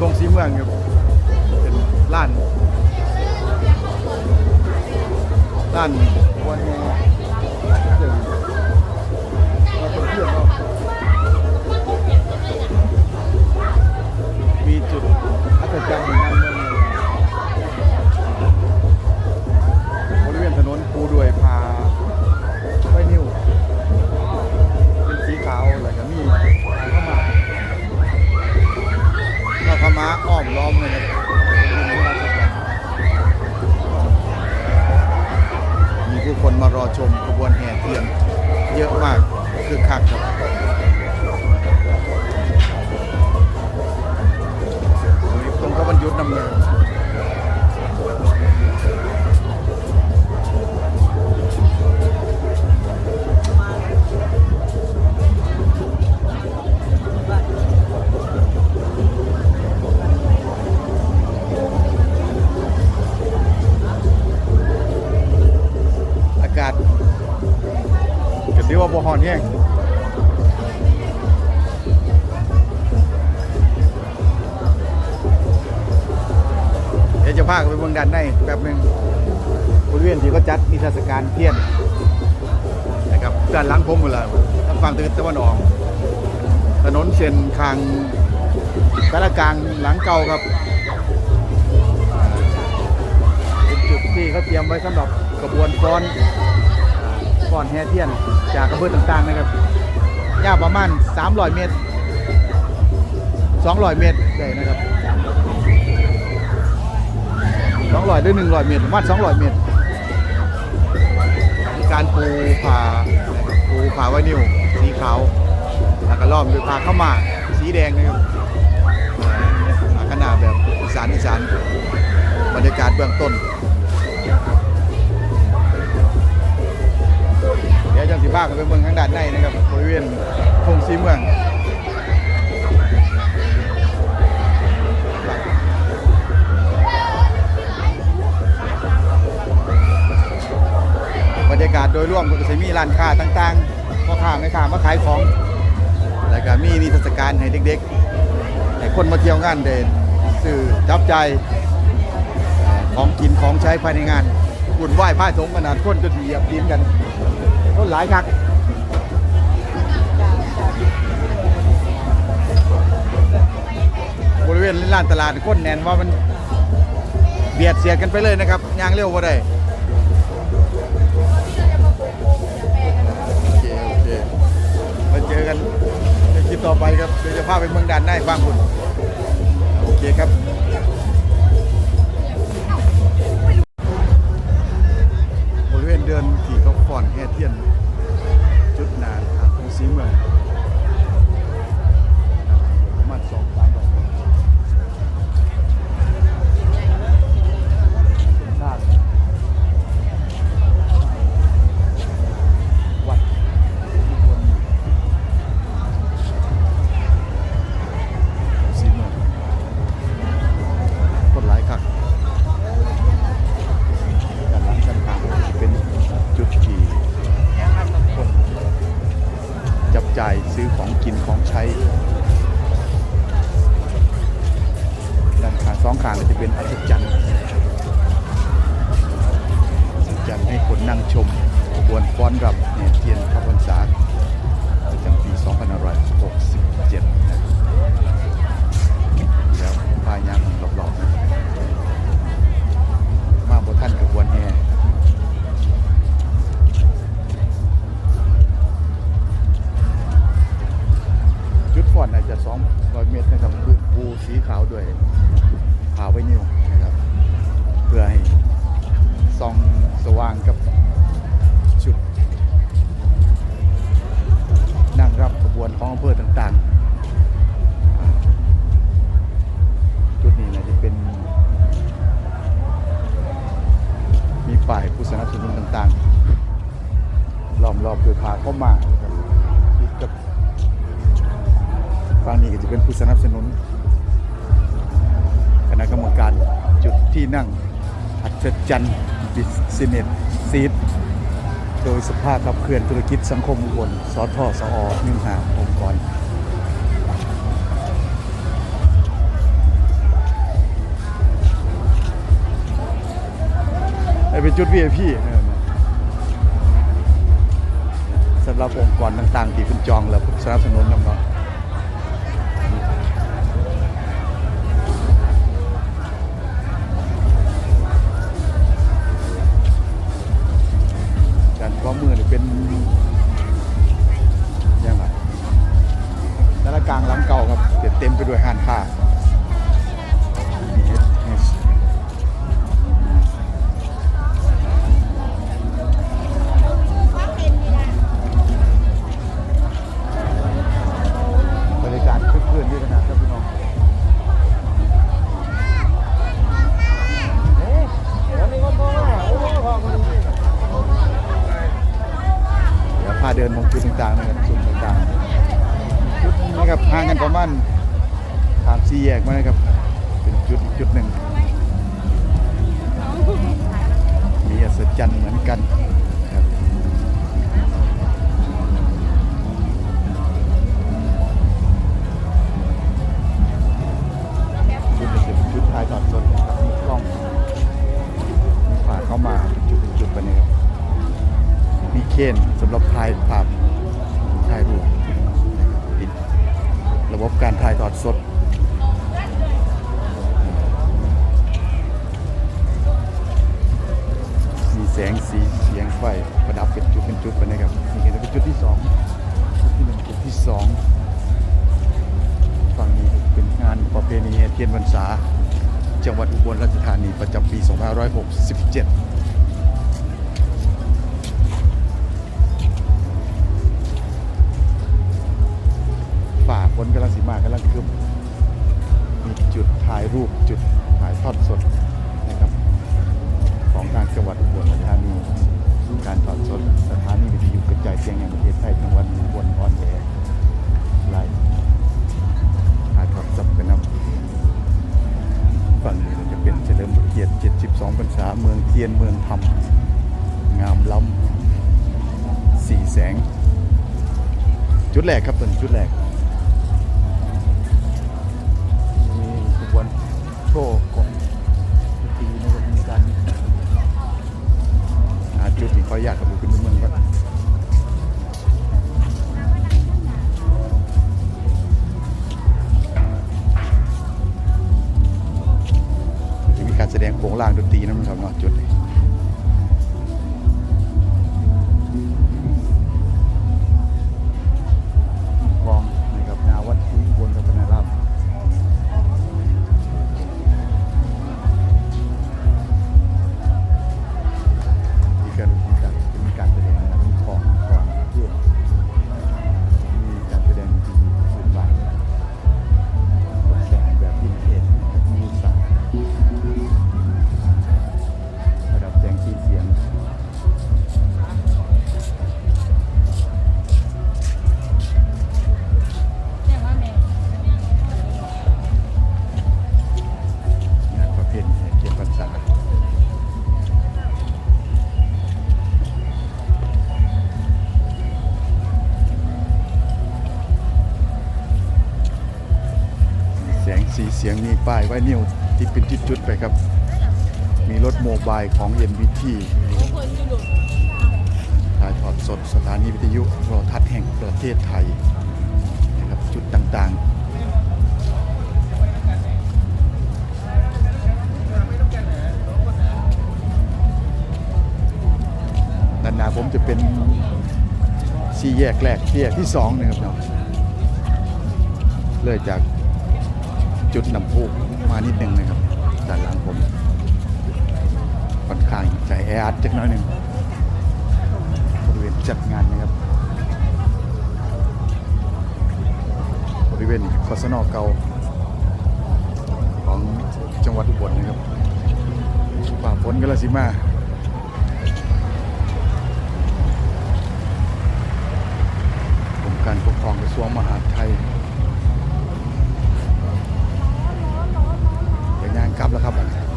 กงสีเมืองครับเป็นร้านร้านวันแห่เดี๋ยวเราเป็นเพื่อนเรามีจุดอัศจรรย์องงานเมืองเล ก็ถือว่าบ่ฮอนแห้งเดี๋ยวจะพาไปเมืองดันได้แป๊บหนึงบริเวณที่เขาจัดนิทรรศการเทียนนะครับด้านหลังผมหมดแล้วทางฝั่งตะวันตะวันออกถนนเส้นทางกาลกลางหลังเก่าครับเป็นจุดที่เขาเตรียมไว้สำหรับกระบวนฟ้อน ฟ้อนแห่เทียน จากอำเภอต่างๆนะครับยาวประมาณ 300 เมตร 200 เมตรได้นะครับ200หรือ100 เมตรประมาณ200 เมตรมีการปูผ่าปูผ่าไวนิวสีขาวแล้วก็ล้อมด้วยผ้าเข้ามาสีแดงนะครับลักษณะแบบอีสานอีสานบรรยากาศเบื้องต้น ดี๋ยวจังสิบ้ากันไปเมืองข้างด้านในนะครับบริเวณทงสีเมืองบรรยากาศโดยรวมก็จะมีร้านค้าต่างๆพ่อค้าแม่ค้ามาขายของ แล้วก็มีนิทรรศการให้เด็กๆ ให้คนมาเที่ยวงานเดินสื่อจับใจของกินของใช้ภายในงานวุ่นวายผ้าทงขนาดคนจนเหยียบดินกัน คนหลายคักบริเวณร้านตลาดคนแน่นว่ามันเบียดเสียดกันไปเลยนะครับยางเร็วว่าได้โอเคโอเคมาเจอกันในคลิปต่อไปครับเดี๋ยวจะพาไปเมืองด่านได้บ้างคุณโอเคครับ ชมขบวนฟ้อนรำแห่ยเทียนเข้าพรรษาประจำปี2567นะครับแล้วพายางรอบๆนะมาบท่านขบวนแห่จุดฟอนอาจจะ200เมตรนะครับปูสีขาวด้วย เข้ามาครับกับฝั่งนี้จะเป็นผู้สนับสนุน คณะกรรมการจุดที่นั่งอัจจันย์บิสเนสซีดโดยสภาขับเคลื่อนธุรกิจสังคมอุบลสทสอหนิ่งหาองค์กรไอเป็นจุด VIP นะ หรับองค์กรต่างๆ ที่คุณจองแล้วสนับสนุนนำเนาะการข้อมือนี่เป็นยังไงสารกลางหลังเก่าครับเต็มไปด้วยห้านค้า เดินมองจุดต่างๆนะครับจุดต่างๆจุดนี้ครับห่างกันประมาณสามสี่แยกมานะครับเป็นจุดอีกจุดหนึ่งมีอัศจรรย์เหมือนกันครับชุดนี้จะเป็นชุดถ่ายทอดสดนะครับมีกล้องมีฝาเข้ามาจุดเป็นจุดไปนี่ครับมีเคนำหรับถ่ายภาพถ่ายรูประบบการถ่ายทอดสดมีแสงสีเสียงไฟประดับเป็นจุดเป็นจุดไปนะครับนี่ก็จะเป็นจุดที่สองจุดที่หนึ่งจุดที่สองฝั่งนี้เป็นงานประเพณีเทียนพรรษาจังหวัดอุบลราชธานีประจำปี 2567 กำลังสีมากำลังคึมมีจุดถ่ายรูปจุดถ่ายทอดสดนะครับ ของทางจังหวัดอุบลราชธานีการถอดสดสถานีวิทยุกระจายเสียงแห่งประเทศไทยจังหวัดอุบลออนแอร์ไลฟ์ถ่ายทอดสดไปนำฝั่งนี้จะเป็นเฉลิมพระเกียรติ 72พรรษาเมืองเทียนเมืองธรรมงามล้ำสีแสง จุดแรกครับเป็นจุดแรก อยากกับดูเป็นเมืองก่อนมีการแสดงโขงลางดนตรีนะครับเนาะจุดนี้ สียงมีป้ายไว้นิ้วที่เป็นจุดๆไปครับ มีรถโมบายของ MBT ถ่ายทอดสดสถานีวิทยุโทรทัศน์แห่งประเทศไทยนะครับจุดต่างๆด้านหน้าผมจะเป็นสี่แยกแรกแยกที่สองนะครับเนาะเลยจาก จุดนำพุมานิดนึงนะครับด้านหลังผมค่อนข้างใจแออัดจักน้อยหนึ่งบริเวณจัดงานนะครับบริเวณคอสนอเก่าของจังหวัดอุบลนะครับฝ่าฝนกาลสิมากรมการปกครองกระทรวงมหาดไทย กลับแล้วครับ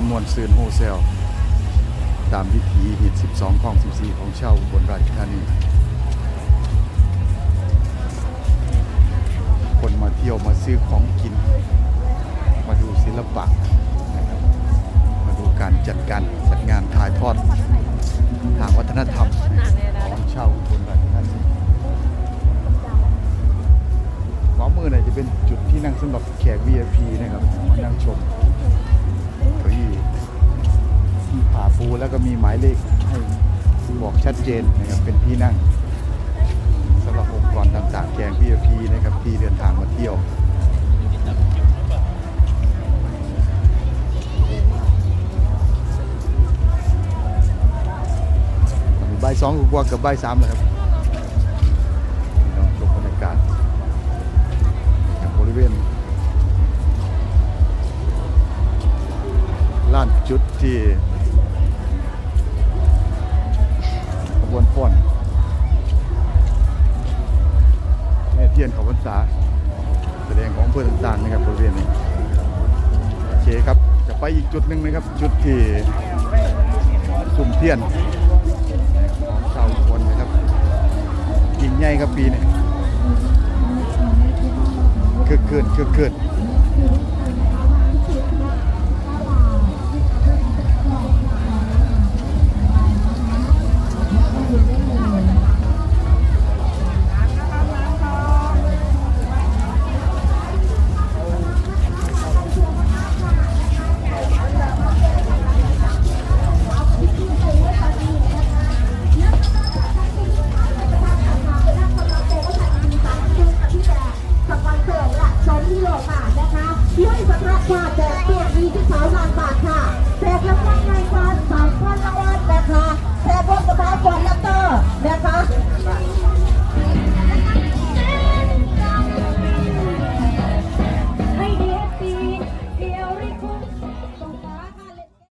านมวลซืนโฮเซล ตามวิถีหิต12ของ 14 ของชาวอุบนราชธานี คนมาเที่ยวมาซื้อของกิน มาดูศิลปะนะครับมาดูการจัดการจัดงานถ่ายทอดทางวัฒนธรรมของชาวอุบลราชธานีขวามือเนี่ยจะเป็นจุดที่นั่งสำหรับ เจนนะครับเป็นที่นั่งสำหรับองค์กรต่างๆแกง VIP นะครับที่เดินทางมาเที่ยวใบสองกว่ากับใบสามเลยครับพี่น้องชมบรรยากาศบริเวณลานจุดที่ ษาแสดงของเพื่อต่างๆนะครับบริเวณนี้โอเคครับจะไปอีกจุดหนึ่งนะครับ จุดที่สุ่มเทียนของชาวคนนะครับยิงใหญ่ครับปีนี้คึกคือเกิด